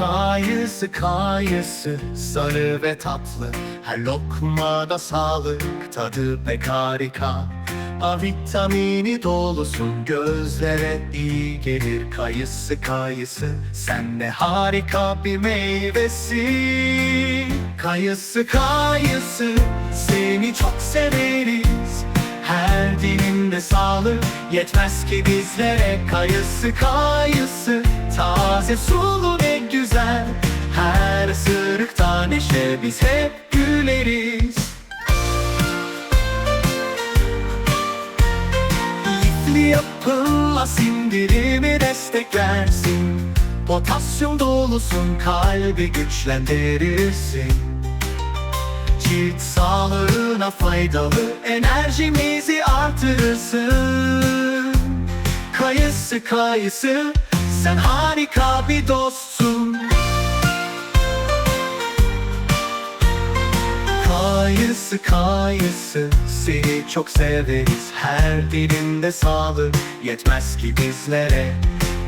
Kayısı kayısı sarı ve tatlı. Her lokmada sağlık tadı pek harika. A vitamini dolusun gözlere iyi gelir. Kayısı kayısı sen ne harika bir meyvesi. Kayısı kayısı seni çok severiz. Her dilimde sağlık yetmez ki bizlere. Kayısı kayısı taze sulu ne biz hep güleriz. Lifli yapılla sindirimi desteklersin. Potasyum dolusun kalbi güçlendirirsin. Cilt sağlığına faydalı enerjimizi artırırsın. Kayısı kayısı sen harika bir dostsun Kayısı kayısı. Seni çok severiz. Her dilinde sağlık yetmez ki bizlere.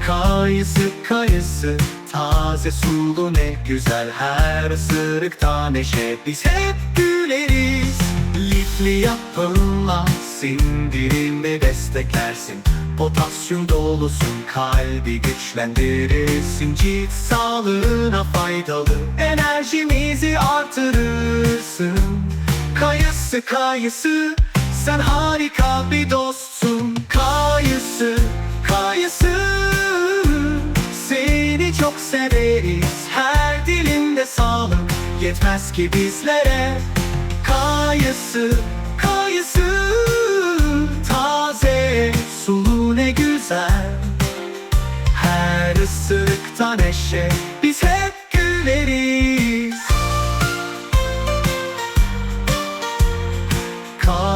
Kayısı kayısı. Taze sulu ne güzel. Her ısırıkta neşe. Biz hep güleriz. Lifli yapınla sindirimi desteklersin. Potasyum dolusun. Kalbi güçlendirirsin. Cilt sağlığına faydalı. Enerjimizi artırırsın Kayısı kayısı. Sen harika bir dostsun. Kayısı kayısı. Seni çok severiz. Her dilimde sağlık yetmez ki bizlere. Kayısı kayısı. Taze sulu ne güzel. Her ısırıkta neşe biz hep güleriz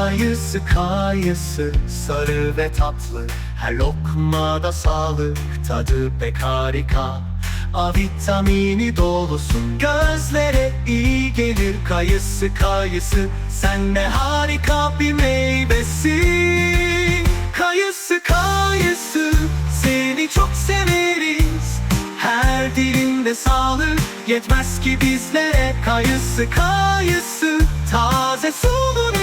Kayısı kayısı sarı ve tatlı. Her lokmada sağlık tadı pek harika. A vitamini dolusun gözlere iyi gelir. Kayısı kayısı sen ne harika bir meyvesi. Kayısı kayısı seni çok severiz. Her dilinde sağlık yetmez ki bizlere. Kayısı kayısı taze sulu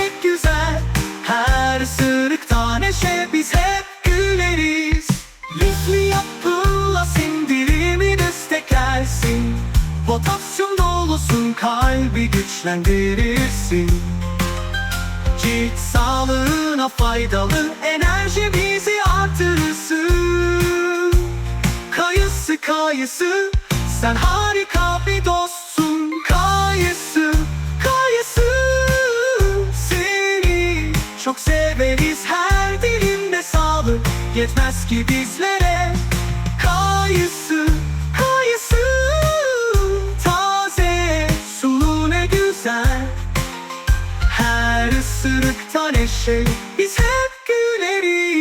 Dolusun kalbi güçlendirirsin. Cilt sağlığına faydalı enerjimizi artırırsın. Kayısı kayısı sen harika bir dostsun. Kayısı kayısı seni çok severiz. Her dilimde sağlık yetmez ki bizlere ısırıktan eşek. Biz hep güleriz.